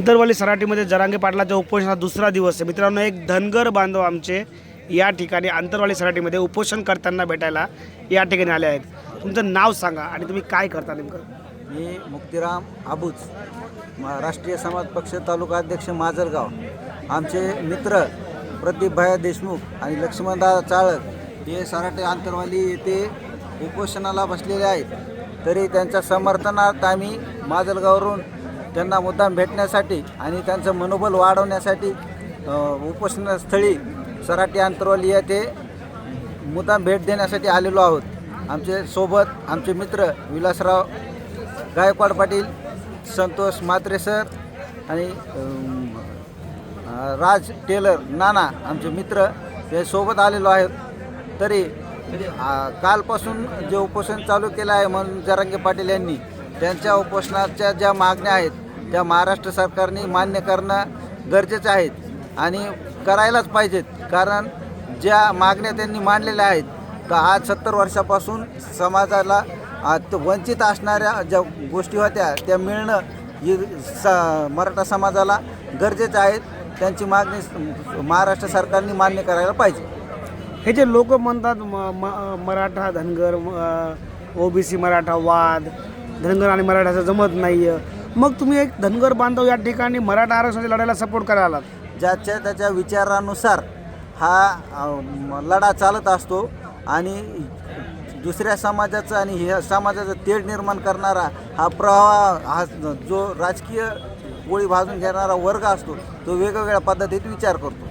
अंतरवाली सराटीमध्ये जरांगे पाटलाच्या उपोषणाचा दुसरा दिवस आहे. मित्रांनो एक धनगर बांधव आमचे या ठिकाणी अंतरवाली सराटीमध्ये उपोषण करताना भेटायला या ठिकाणी आले आहेत. तुमचं नाव सांगा आणि तुम्ही काय करता नेमकं? मी मुक्तिराम आबूज म- राष्ट्रीय समाज पक्ष तालुका अध्यक्ष माजलगाव. आमचे मित्र प्रदीपभाया देशमुख आणि लक्ष्मणदादा चाळक हे सराटे आंतरवाली येथे उपोषणाला बसलेले आहेत. तरी त्यांच्या समर्थनार्थ आम्ही माजलगाववरून त्यांना मुद्दाम भेटण्यासाठी आणि त्यांचं मनोबल वाढवण्यासाठी उपोषणस्थळी सराटी आंतरवाली येथे मुद्दाम भेट देण्यासाठी आलेलो आहोत. आमचे सोबत आमचे मित्र विलासराव गायकवाड पाटील संतोष म्हात्रे सर आणि राज टेलर नाना आमचे मित्र हे सोबत आलेलो आहेत. तरी कालपासून जे उपोषण चालू केलं आहे म्हणून जरांगे पाटील यांनी त्यांच्या उपोषणाच्या ज्या मागण्या आहेत त्या महाराष्ट्र सरकारने मान्य करणं गरजेचं आहेत आणि करायलाच पाहिजेत. कारण ज्या मागण्या त्यांनी मांडलेल्या आहेत तर आज सत्तर वर्षापासून समाजाला वंचित असणाऱ्या ज्या गोष्टी होत्या त्या मिळणं ही स मराठा समाजाला गरजेचं आहेत त्यांची मागणी महाराष्ट्र सरकारने मान्य करायला पाहिजे. हे जे लोक म्हणतात म- म- मराठा धनगर ओबीसी मराठा वाद धनगर आणि मराठाचं जमत नाही आहे मग तुम्ही एक धनगर बांधव या ठिकाणी मराठा आरक्षणाच्या लढायला सपोर्ट करायला आलात. ज्याच्या त्याच्या विचारानुसार हा अ, लढा चालत असतो आणि दुसऱ्या समाजाचं आणि ह्या समाजाचं तेढ निर्माण करणारा हा प्रवाह हा जो राजकीय गोळी भाजून घेणारा वर्ग असतो तो वेगवेगळ्या पद्धतीत विचार करतो.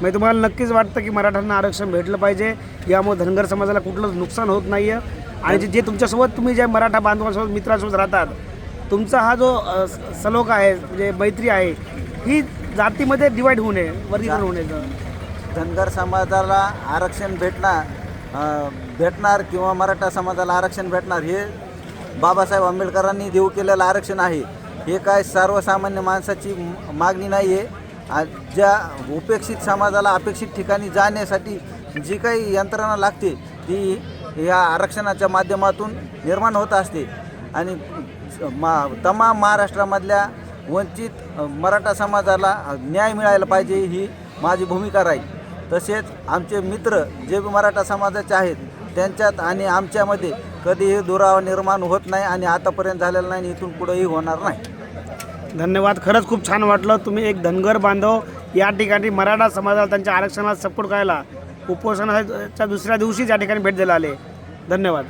म्हणजे तुम्हाला नक्कीच वाटतं की मराठ्यांना आरक्षण भेटलं पाहिजे. यामुळे धनगर समाजाला कुठलंच नुकसान होत नाही आहे आणि जे जे तुमच्यासोबत तुम्ही जे मराठा बांधवांसोबत मित्रांसोबत राहतात तुमचा हा जो अ, सलोख आहे म्हणजे मैत्री आहे ही जातीमध्ये डिवाईड होऊ नये वर्गीकरण होऊ नये धनगर समाजाला आरक्षण भेटणार भेटणार किंवा मराठा समाजाला आरक्षण भेटणार हे बाबासाहेब आंबेडकरांनी देऊ केलेलं आरक्षण आहे. हे काय सर्वसामान्य माणसाची मागणी नाही आहे ज्या उपेक्षित समाजाला अपेक्षित ठिकाणी जाण्यासाठी जी काही यंत्रणा लागते ती या आरक्षणाच्या माध्यमातून निर्माण होत असते. आणि मा तमाम महाराष्ट्रामधल्या वंचित मराठा समाजाला न्याय मिळायला पाहिजे ही माझी भूमिका राहील. तसेच आमचे मित्र जे बी मराठा समाजाचे आहेत त्यांच्यात आणि आमच्यामध्ये कधीही दुरावा निर्माण होत नाही आणि आतापर्यंत झालेला नाही आणि इथून पुढेही होणार नाही. धन्यवाद. खरंच खूप छान वाटलं. तुम्ही एक धनगर बांधव या ठिकाणी मराठा समाजाला त्यांच्या आरक्षणाला सपोर्ट करायला उपोषणाच्या दुसऱ्या दिवशीच या ठिकाणी भेट द्यायला आले. धन्यवाद.